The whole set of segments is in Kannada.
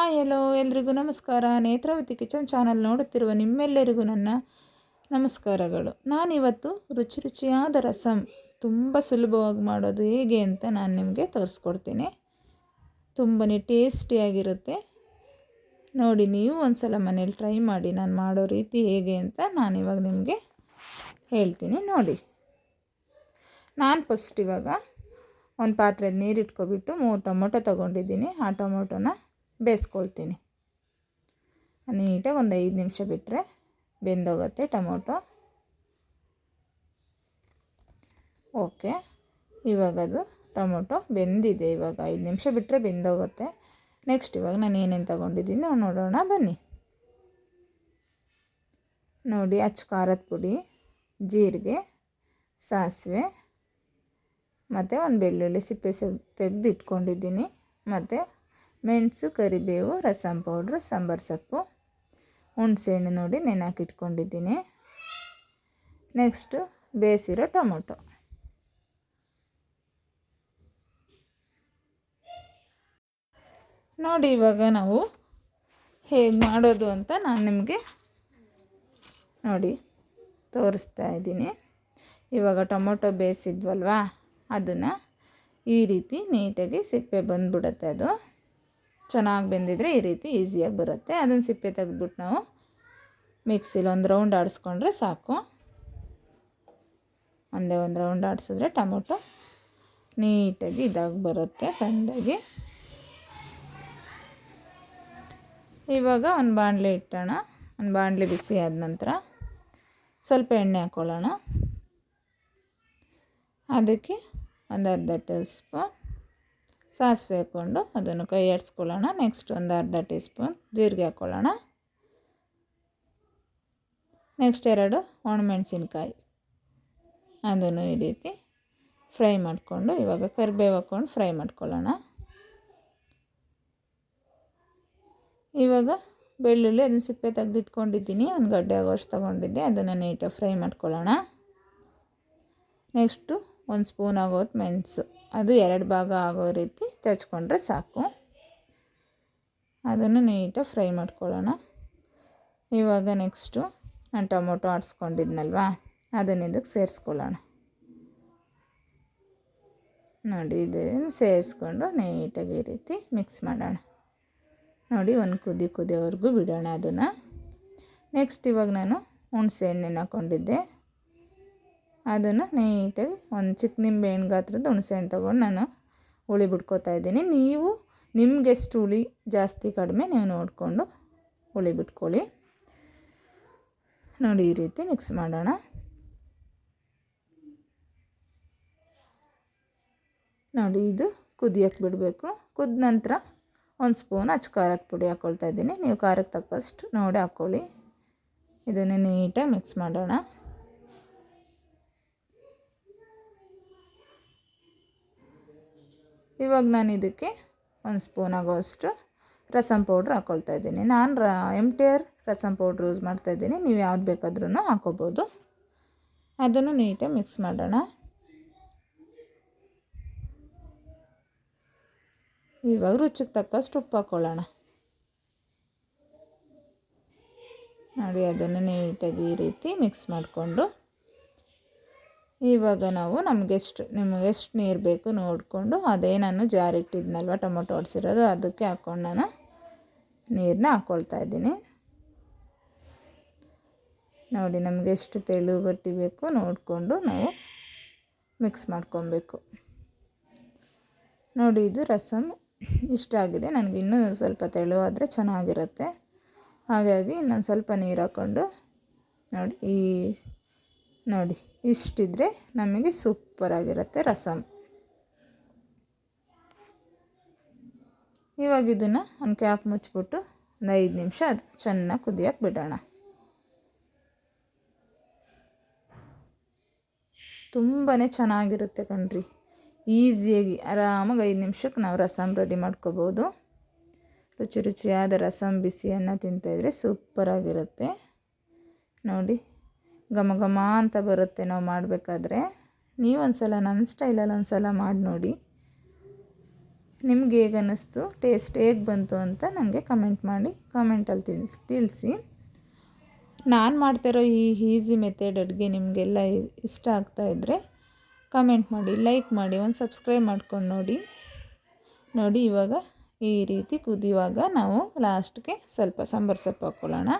Hi, hello. ಎಲ್ರಿಗೂ ನಮಸ್ಕಾರ. ನೇತ್ರಾವತಿ ಕಿಚನ್ ಚಾನಲ್ ನೋಡುತ್ತಿರುವ ನಿಮ್ಮೆಲ್ಲರಿಗೂ ನನ್ನ ನಮಸ್ಕಾರಗಳು. ನಾನಿವತ್ತು ರುಚಿ ರುಚಿಯಾದ ರಸಂ ತುಂಬ ಸುಲಭವಾಗಿ ಮಾಡೋದು ಹೇಗೆ ಅಂತ ನಾನು ನಿಮಗೆ ತೋರಿಸ್ಕೊಡ್ತೀನಿ. ತುಂಬಾ ಟೇಸ್ಟಿಯಾಗಿರುತ್ತೆ. ನೋಡಿ, ನೀವು ಒಂದು ಸಲ ಮನೇಲಿ ಟ್ರೈ ಮಾಡಿ ನಾನು ಮಾಡೋ ರೀತಿ ಹೇಗೆ ಅಂತ ನಾನಿವಾಗ ನಿಮಗೆ ಹೇಳ್ತೀನಿ. ನೋಡಿ. ನಾನು ಫಸ್ಟ್ ಇವಾಗ ಒಂದು ಪಾತ್ರೆಯಲ್ಲಿ ನೀರು ಇಟ್ಕೊಬಿಟ್ಟು ಮೂರು ಟೊಮೊಟೊ ತೊಗೊಂಡಿದ್ದೀನಿ. ಆ ಟೊಮೊಟೊನ ಬೇಯಿಸ್ಕೊಳ್ತೀನಿ. ನೀಟಾಗಿ ಒಂದು ಐದು ನಿಮಿಷ ಬಿಟ್ಟರೆ ಬೆಂದೋಗುತ್ತೆ ಟೊಮೊಟೊ. ಓಕೆ ಇವಾಗ ಅದು ಟೊಮೊಟೊ ಬೆಂದಿದೆ. ಇವಾಗ ಐದು ನಿಮಿಷ ಬಿಟ್ಟರೆ ಬೆಂದೋಗುತ್ತೆ. ನೆಕ್ಸ್ಟ್ ಇವಾಗ ನಾನು ಏನೇನು ತೊಗೊಂಡಿದ್ದೀನಿ ನೋಡೋಣ, ಬನ್ನಿ. ನೋಡಿ, ಅಚ್ಚು ಖಾರದ ಪುಡಿ, ಜೀರಿಗೆ, ಸಾಸಿವೆ, ಮತ್ತು ಒಂದು ಬೆಳ್ಳುಳ್ಳಿ ಸಿಪ್ಪೆ ತೆಗೆದು ಇಟ್ಕೊಂಡಿದ್ದೀನಿ ಮತ್ತು ಮೆಣಸು, ಕರಿಬೇವು, ರಸಂ ಪೌಡ್ರು, ಸಾಂಬಾರು ಸೊಪ್ಪು. ಹುಣಸೆಹಣ್ಣು ನೋಡಿ ಇಟ್ಕೊಂಡಿದ್ದೀನಿ. ನೆಕ್ಸ್ಟು ಬೇಯಿಸಿರೋ ಟೊಮೊಟೊ. ನೋಡಿ ಇವಾಗ ನಾವು ಹೇಗೆ ಮಾಡೋದು ಅಂತ ನಾನು ನಿಮಗೆ ನೋಡಿ ತೋರಿಸ್ತಾ ಇದ್ದೀನಿ. ಇವಾಗ ಟೊಮೊಟೊ ಬೇಯಿಸಿದ್ವಲ್ವಾ? ಅದನ್ನು ಈ ರೀತಿ ನೀಟಾಗಿ ಸಿಪ್ಪೆ ಬಂದುಬಿಡುತ್ತೆ ಅದು. ಚೆನ್ನಾಗಿ ಬೆಂದಿದ್ರೆ ಈ ರೀತಿ ಈಸಿಯಾಗಿ ಬರುತ್ತೆ. ಅದನ್ನು ಸಿಪ್ಪೆ ತೆಗೆದ್ಬಿಟ್ಟು ನಾವು ಮಿಕ್ಸಿಲಿ ಒಂದು ರೌಂಡ್ ಆಡಿಸ್ಕೊಂಡ್ರೆ ಸಾಕು. ಒಂದೇ ಒಂದು ರೌಂಡ್ ಆಡಿಸಿದ್ರೆ ಟೊಮೊಟೊ ನೀಟಾಗಿ ಇದಾಗಿ ಬರುತ್ತೆ ಸಣ್ಣದಾಗಿ. ಇವಾಗ ಒಂದು ಬಾಣಲೆ ಇಟ್ಟೋಣ. ಒಂದು ಬಾಣಲೆ ಬಿಸಿ ಆದ ನಂತರ ಸ್ವಲ್ಪ ಎಣ್ಣೆ ಹಾಕ್ಕೊಳ್ಳೋಣ ಅದಕ್ಕೆ ಒಂದು ಅರ್ಧ ಟೀ ಸ್ಪೂನ್ ಸಾಸಿವೆ ಹಾಕ್ಕೊಂಡು ಅದನ್ನು ಕೈ ಆಡಿಸ್ಕೊಳ್ಳೋಣ ನೆಕ್ಸ್ಟ್ ಒಂದು ಅರ್ಧ ಟೀ ಸ್ಪೂನ್ ಜೀರಿಗೆ ಹಾಕ್ಕೊಳ್ಳೋಣ. ನೆಕ್ಸ್ಟ್ ಎರಡು ಒಣಮೆಣಸಿನ್ಕಾಯಿ. ಅದನ್ನು ಈ ರೀತಿ ಫ್ರೈ ಮಾಡಿಕೊಂಡು ಇವಾಗ ಕರಿಬೇವು ಹಾಕ್ಕೊಂಡು ಫ್ರೈ ಮಾಡ್ಕೊಳ್ಳೋಣ. ಇವಾಗ ಬೆಳ್ಳುಳ್ಳಿ ಅದನ್ನು ಸಿಪ್ಪೆ ತೆಗೆದಿಟ್ಕೊಂಡಿದ್ದೀನಿ. ಒಂದು ಗಡ್ಡೆ ಆಗೋಷ್ಟು ತೊಗೊಂಡಿದ್ದೆ. ಅದನ್ನು ನೀಟಾಗಿ ಫ್ರೈ ಮಾಡ್ಕೊಳ್ಳೋಣ. ನೆಕ್ಸ್ಟು ಒಂದು ಸ್ಪೂನ್ ಆಗೋದು ಮೆಣಸು. ಅದು ಎರಡು ಭಾಗ ಆಗೋ ರೀತಿ ಚಚ್ಕೊಂಡ್ರೆ ಸಾಕು. ಅದನ್ನು ನೀಟಾಗಿ ಫ್ರೈ ಮಾಡ್ಕೊಳ್ಳೋಣ. ಇವಾಗ ನೆಕ್ಸ್ಟು ನಾನು ಟೊಮೊಟೊ ಆಡಿಸ್ಕೊಂಡಿದ್ನಲ್ವಾ? ಅದನ್ನು ಇದಕ್ಕೆ ಸೇರಿಸ್ಕೊಳ್ಳೋಣ. ನೋಡಿ, ಇದನ್ನು ಸೇರಿಸ್ಕೊಂಡು ನೀಟಾಗಿ ಈ ರೀತಿ ಮಿಕ್ಸ್ ಮಾಡೋಣ. ನೋಡಿ, ಒಂದು ಕುದಿ ಕುದಿಯೋವರೆಗೂ ಬಿಡೋಣ ಅದನ್ನು. ನೆಕ್ಸ್ಟ್ ಇವಾಗ ನಾನು ಹುಣಸೆ ಹಣ್ಣನ್ನು ಹಾಕ್ಕೊಂಡಿದ್ದೆ. ಅದನ್ನು ನೀಟಾಗಿ ಒಂದು ಚಿಕ್ಕ ನಿಂಬೆ ಹಣ್ಣು ಗಾತ್ರದ ಹುಣಸೆ ಹಣ್ಣು ತೊಗೊಂಡು ನಾನು ಹುಳಿ ಬಿಟ್ಕೋತಾ ಇದ್ದೀನಿ. ನೀವು ನಿಮಗೆಷ್ಟು ಹುಳಿ ಜಾಸ್ತಿ ಕಡಿಮೆ ನೀವು ನೋಡಿಕೊಂಡು ಹುಳಿ ಬಿಟ್ಕೊಳ್ಳಿ. ನೋಡಿ, ಈ ರೀತಿ ಮಿಕ್ಸ್ ಮಾಡೋಣ. ನೋಡಿ, ಇದು ಕುದಿಯೋಕ್ಕೆ ಬಿಡಬೇಕು. ಕುದ ನಂತರ ಒಂದು ಸ್ಪೂನ್ ಅಚ್ಚ ಖಾರದ ಪುಡಿ ಹಾಕ್ಕೊಳ್ತಾ ಇದ್ದೀನಿ. ನೀವು ಖಾರಕ್ಕೆ ತಕ್ಕಷ್ಟು ನೋಡಿ ಹಾಕ್ಕೊಳ್ಳಿ. ಇದನ್ನು ನೀಟಾಗಿ ಮಿಕ್ಸ್ ಮಾಡೋಣ. ಇವಾಗ ನಾನು ಇದಕ್ಕೆ ಒಂದು ಸ್ಪೂನ್ ಆಗೋಷ್ಟು ರಸಂ ಪೌಡ್ರ್ ಹಾಕ್ಕೊಳ್ತಾ ಇದ್ದೀನಿ. ನಾನು ರ M T R rasam powder use ಮಾಡ್ತಾ ಇದ್ದೀನಿ. ನೀವು ಯಾವ್ದು ಬೇಕಾದ್ರೂ ಹಾಕೋಬೋದು. ಅದನ್ನು ನೀಟಾಗಿ ಮಿಕ್ಸ್ ಮಾಡೋಣ. ಇವಾಗ ರುಚಿಗೆ ತಕ್ಕಷ್ಟು ಉಪ್ಪು ಹಾಕ್ಕೊಳ್ಳೋಣ ನೋಡಿ, ಅದನ್ನು ನೀಟಾಗಿ ಈ ರೀತಿ ಮಿಕ್ಸ್ ಮಾಡಿಕೊಂಡು ಇವಾಗ ನಾವು ನಮಗೆಷ್ಟು ನಿಮಗೆಷ್ಟು ನೀರು ಬೇಕು ನೋಡಿಕೊಂಡು ಅದೇ ನಾನು ಜಾರಿಟ್ಟಿದ್ನಲ್ವ ಟೊಮೊಟೊ ಹೊಡ್ಸಿರೋದು ಅದಕ್ಕೆ ಹಾಕ್ಕೊಂಡು ನಾನು ನೀರನ್ನ ಹಾಕ್ಕೊಳ್ತಾ ಇದ್ದೀನಿ. ನೋಡಿ ನಮಗೆಷ್ಟು ತೆಳು ಗಟ್ಟಿ ಬೇಕು ನೋಡಿಕೊಂಡು ನಾವು ಮಿಕ್ಸ್ ಮಾಡ್ಕೊಬೇಕು. ನೋಡಿ ಇದು ರಸಮ್ ಇಷ್ಟ ಆಗಿದೆ, ನನಗೆ ಇನ್ನೂ ಸ್ವಲ್ಪ ತೆಳು ಆದರೆ ಚೆನ್ನಾಗಿರುತ್ತೆ. ಹಾಗಾಗಿ ಇನ್ನೊಂದು ಸ್ವಲ್ಪ ನೀರು ಹಾಕ್ಕೊಂಡು ನೋಡಿ ಈ ನೋಡಿ, ಇಷ್ಟಿದ್ರೆ ನಮಗೆ ಸೂಪರಾಗಿರುತ್ತೆ ರಸಮ್ ಇವಾಗ ಇದನ್ನು ಒಂದು ಕ್ಯಾಪ್ ಮುಚ್ಚಿಬಿಟ್ಟು ಒಂದು ಐದು ನಿಮಿಷ ಅದು ಚೆನ್ನಾಗಿ ಕುದಿಯೋಕೆ ಬಿಡೋಣ. ತುಂಬಾ ಚೆನ್ನಾಗಿರುತ್ತೆ ಕಣ್ರಿ. ಈಸಿಯಾಗಿ ಆರಾಮಾಗಿ ಐದು ನಿಮಿಷಕ್ಕೆ ನಾವು ರಸಮ್ ರೆಡಿ ಮಾಡ್ಕೋಬೋದು. ರುಚಿ ರುಚಿಯಾದ ರಸಮ್ ಬಿಸಿಯನ್ನು ತಿಂತಾಯಿದ್ರೆ ಸೂಪರಾಗಿರುತ್ತೆ. ನೋಡಿ ಘಮ ಘಮ ಅಂತ ಬರುತ್ತೆ ನಾವು ಮಾಡಬೇಕಾದ್ರೆ. ನೀವೊಂದು ಸಲ ನನ್ನ ಸ್ಟೈಲಲ್ಲಿ ಒಂದು ಸಲ ಮಾಡಿ ನೋಡಿ. ನಿಮ್ಗೆ ಹೇಗೆ ಅನ್ನಿಸ್ತು? ಟೇಸ್ಟ್ ಹೇಗೆ ಬಂತು ಅಂತ ನನಗೆ ಕಮೆಂಟ್ ಮಾಡಿ ಕಮೆಂಟಲ್ಲಿ ತಿಳಿಸಿ ತಿಳಿಸಿ. ನಾನು ಮಾಡ್ತಿರೋ ಈ ಈಸಿ ಮೆಥಡ್ ಅಡುಗೆ ನಿಮಗೆಲ್ಲ ಇಷ್ಟ ಆಗ್ತಾಯಿದ್ರೆ ಕಮೆಂಟ್ ಮಾಡಿ, ಲೈಕ್ ಮಾಡಿ, ಒಂದು ಸಬ್ಸ್ಕ್ರೈಬ್ ಮಾಡ್ಕೊಂಡು ನೋಡಿ. ನೋಡಿ ಇವಾಗ ಈ ರೀತಿ ಕುದಿಯುವಾಗ ನಾವು ಲಾಸ್ಟ್ಗೆ ಸ್ವಲ್ಪ ಸಾಂಬಾರು ಸೊಪ್ಪು ಹಾಕ್ಕೊಳ್ಳೋಣ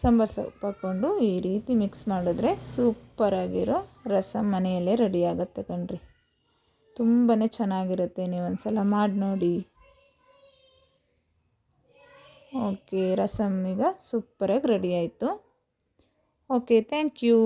ಸಾಂಬಾರು ಸೊಪ್ಪು ಹಾಕ್ಕೊಂಡು ಈ ರೀತಿ ಮಿಕ್ಸ್ ಮಾಡಿದ್ರೆ ಸೂಪರಾಗಿರೋ ರಸಮ್ ಮನೆಯಲ್ಲೇ ರೆಡಿ ಆಗುತ್ತೆ ಕಣ್ರಿ. ತುಂಬಾ ಚೆನ್ನಾಗಿರುತ್ತೆ ನೀವು ಒಂದು ಸಲ ಮಾಡಿ ನೋಡಿ. ಓಕೆ, ರಸಮ್ ಈಗ ಸೂಪರಾಗಿ ರೆಡಿ ಆಯಿತು. Okay thank you